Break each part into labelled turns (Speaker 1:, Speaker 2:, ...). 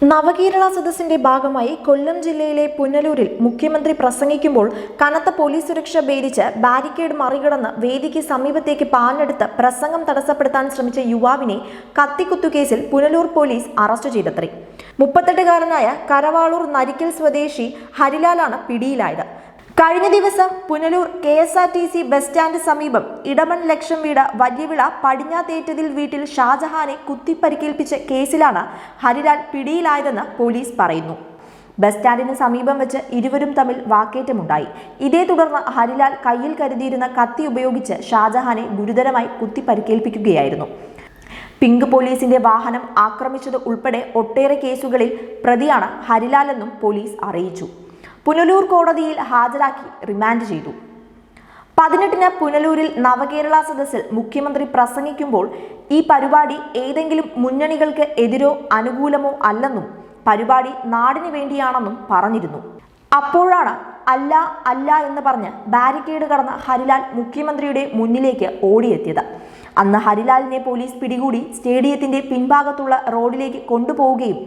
Speaker 1: നവകേരള സദസ്സിന്റെ ഭാഗമായി കൊല്ലം ജില്ലയിലെ പുനലൂരിൽ മുഖ്യമന്ത്രി പ്രസംഗിക്കുമ്പോൾ കനത്ത പോലീസ് സുരക്ഷ ഭേദിച്ച് ബാരിക്കേഡ് മറികടന്ന് വേദിക്ക് സമീപത്തേക്ക് പാഞ്ഞെടുത്ത് പ്രസംഗം തടസ്സപ്പെടുത്താൻ ശ്രമിച്ച യുവാവിനെ കത്തിക്കുത്തുകേസിൽ പുനലൂർ പോലീസ് അറസ്റ്റ് ചെയ്തത്രേ. മുപ്പത്തെട്ടുകാരനായ കരവാളൂർ നരിക്കൽ സ്വദേശി ഹരിലാലാണ് പിടിയിലായത്. കഴിഞ്ഞ ദിവസം Punalur K S R T C bus stand സമീപം ഇടമൺ ലക്ഷം വീട് വലിയവിള പടിഞ്ഞാത്തേറ്റതിൽ വീട്ടിൽ ഷാജഹാനെ കുത്തിപ്പരിക്കേൽപ്പിച്ച കേസിലാണ് ഹരിലാൽ പിടിയിലായതെന്ന് പോലീസ് പറയുന്നു. ബസ് സ്റ്റാൻഡിന് സമീപം വെച്ച് ഇരുവരും തമ്മിൽ വാക്കേറ്റമുണ്ടായി. ഇതേ തുടർന്ന് ഹരിലാൽ കയ്യിൽ കരുതിയിരുന്ന കത്തി ഉപയോഗിച്ച് ഷാജഹാനെ ഗുരുതരമായി കുത്തിപ്പരിക്കേൽപ്പിക്കുകയായിരുന്നു. പിങ്ക് പോലീസിന്റെ വാഹനം ആക്രമിച്ചത് ഉൾപ്പെടെ ഒട്ടേറെ കേസുകളിൽ പ്രതിയാണ് ഹരിലാലെന്നും പോലീസ് അറിയിച്ചു. പുനലൂർ കോടതിയിൽ ഹാജരാക്കി റിമാൻഡ് ചെയ്തു. പതിനെട്ടിന് പുനലൂരിൽ നവകേരള സദസ്സിൽ മുഖ്യമന്ത്രി പ്രസംഗിക്കുമ്പോൾ ഈ പരിപാടി ഏതെങ്കിലും മുന്നണികൾക്ക് എതിരോ അനുകൂലമോ അല്ലെന്നും പരിപാടി നാടിനു വേണ്ടിയാണെന്നും പറഞ്ഞിരുന്നു. അപ്പോഴാണ് അല്ല അല്ല എന്ന് പറഞ്ഞ് ബാരിക്കേഡ് കടന്ന ഹരിലാൽ മുഖ്യമന്ത്രിയുടെ മുന്നിലേക്ക് ഓടിയെത്തിയത്. അന്ന് ഹരിലാലിനെ പോലീസ് പിടികൂടി സ്റ്റേഡിയത്തിന്റെ പിൻഭാഗത്തുള്ള റോഡിലേക്ക് കൊണ്ടുപോവുകയും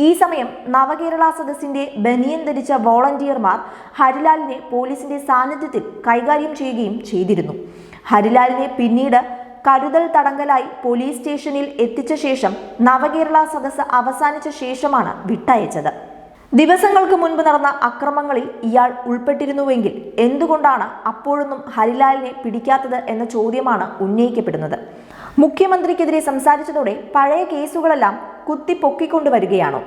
Speaker 1: ഈ സമയം നവകേരള സദസ്സിന്റെ ബനിയൻ ധരിച്ച വോളണ്ടിയർമാർ ഹരിലാലിനെ പോലീസിന്റെ സാന്നിധ്യത്തിൽ കൈകാര്യം ചെയ്യുകയും ചെയ്തിരുന്നു. ഹരിലാലിനെ പിന്നീട് കരുതൽ തടങ്കലായി പോലീസ് സ്റ്റേഷനിൽ എത്തിച്ച ശേഷം നവകേരള സദസ്സ് അവസാനിച്ച ശേഷമാണ് വിട്ടയച്ചത്. ദിവസങ്ങൾക്ക് മുൻപ് നടന്ന അക്രമങ്ങളിൽ ഇയാൾ ഉൾപ്പെട്ടിരുന്നുവെങ്കിൽ എന്തുകൊണ്ടാണ് അപ്പോഴൊന്നും ഹരിലാലിനെ പിടിക്കാത്തത് എന്ന ചോദ്യമാണ് ഉന്നയിക്കപ്പെടുന്നത്. മുഖ്യമന്ത്രിക്കെതിരെ സംസാരിച്ചതോടെ പഴയ കേസുകളെല്ലാം കുത്തിപ്പൊക്കിക്കൊണ്ടുവരികയാണോ.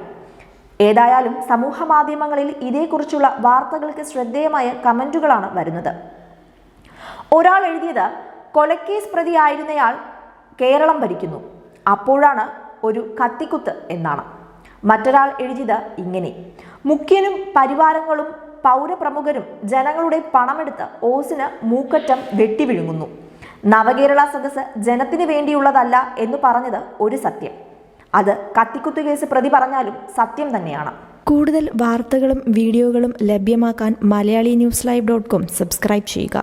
Speaker 1: ഏതായാലും സമൂഹ മാധ്യമങ്ങളിൽ ഇതേക്കുറിച്ചുള്ള വാർത്തകൾക്ക് ശ്രദ്ധേയമായ കമന്റുകളാണ് വരുന്നത്. ഒരാൾ എഴുതിയത് കൊലക്കേസ് പ്രതിയായിരുന്നയാൾ കേരളം ഭരിക്കുന്നു. അപ്പോഴാണ് ഒരു കത്തിക്കുത്ത് എന്നാണ്. മറ്റൊരാൾ എഴുതിയത് ഇങ്ങനെ. മുഖ്യനും പരിവാരങ്ങളും പൗരപ്രമുഖരും ജനങ്ങളുടെ പണമെടുത്ത് ഓസിന് മൂക്കറ്റം വെട്ടിവിഴുങ്ങുന്നു. നവകേരള സദസ് ജനത്തിന് വേണ്ടിയുള്ളതല്ല എന്ന് പറഞ്ഞത് ഒരു സത്യം. അത് കത്തിക്കുത്തു കേസ് പ്രതി പറഞ്ഞാലും സത്യം തന്നെയാണ്.
Speaker 2: കൂടുതൽ വാർത്തകളും വീഡിയോകളും ലഭ്യമാക്കാൻ Malayali news live dot com subscribe ചെയ്യുക.